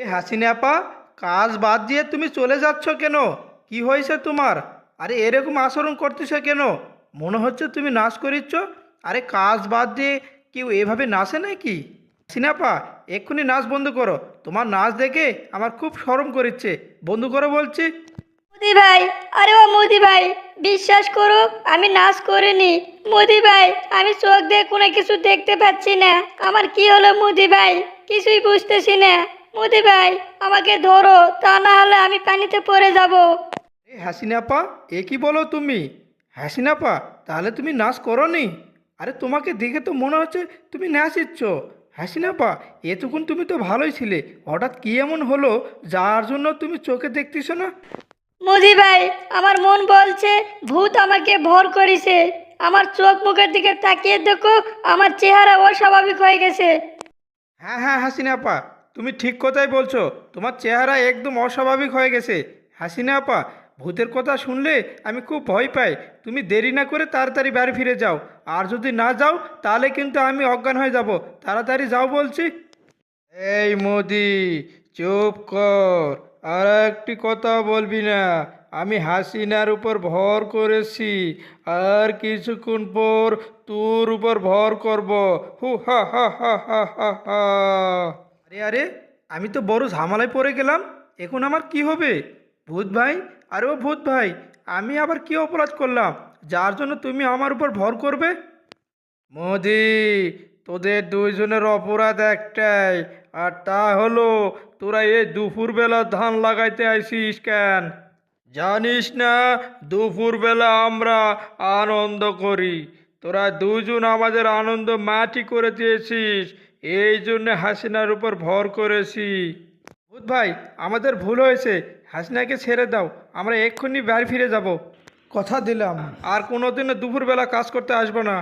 এ হাসিনা আপা, কাজ বাদ দিয়ে তুমি চলে যাচ্ছ কেন? কি হয়েছে তোমার? আরে এরকম আচরণ করতেছো কেন? মনে হচ্ছে তুমি নাচ করিচ্ছ। আরে কাজ বাদ দিয়ে কেউ এভাবে নাচে নাকি? সিনাপা এক্ষুনি নাচ বন্ধ করো। তোমার নাচ দেখে আমার খুব শরম করিচ্ছে। বন্ধ করো বলছি। মোদি ভাই, আরে ও মোদি ভাই, বিশ্বাস করো, আমি নাচ করিনি। মোদি ভাই, আমি চোখ দিয়ে কোনো কিছু দেখতে পাচ্ছি না। আমার কি হলো মোদি ভাই? কিছুই বুঝতেছি না। মোদি ভাই আমাকে ধরো তা না হলে আমি পানিতে পড়ে যাব। এ হাসিনাপা এ কি বলো তুমি? হাসিনাপা তাহলে তুমি নাচ করনি? আরে তোমাকে দেখে তো মনে হচ্ছে তুমি নাচিচ্ছ। হাসিনাপা এতক্ষণ তুমি তো ভালোই ছিলে। হঠাৎ কি এমন হলো যার জন্য তুমি চোখে দেখতেছো না? মোদি ভাই আমার মন বলছে ভূত আমাকে ভর করেছে। আমার চোখ মুখের দিকে তাকিয়ে দেখো আমার চেহারা অস্বাভাবিক হয়ে গেছে। হ্যাঁ হ্যাঁ হাসিনা আপা তুমি ঠিক কথাই বলছো। তোমার চেহারা একদম অস্বাভাবিক হয়ে গেছে। হাসিনা আপা, ভূতের কথা শুনলে আমি খুব ভয় পাই। তুমি দেরি না করে তাড়াতাড়ি বাড়ি ফিরে যাও। আর যদি না যাও, তাহলে কিন্তু আমি অজ্ঞান হয়ে যাব। তাড়াতাড়ি যাও বলছি। এই মোদি, চুপ কর। আর একটি কথা বলবি না। আমি হাসিনার উপর ভর করেছি। আর কিছুক্ষণ পর তোর উপর ভর করব। হু, হা হা হা হা হা হা। আরে আরে, আমি তো বড় ঝামেলায় পড়ে গেলাম। এখন আমার কি হবে? ভূত ভাই? আরে ও ভূত ভাই, আমি আবার কি অপরাধ করলাম? যার জন্য তুমি আমার উপর ভর করবে? মোদি, তোদের দুইজনের অপরাধ একটাই, আর তা হলো তোরা এই দুপুরবেলা ধান লাগাইতে আইসিস কেন? জানিস না, দুপুরবেলা আমরা আনন্দ করি। তোরা দুজন আমাদের আনন্দ মাটি করে দিয়েছিস এই জন্য হাসিনার উপর ভর করেছি। ভূত ভাই আমাদের ভুল হয়েছে। হাসিনাকে ছেড়ে দাও আমরা এক্ষুনি বাড়ি ফিরে যাব। কথা দিলাম। আর কোনোদিনও দুপুরবেলা কাজ করতে আসব না।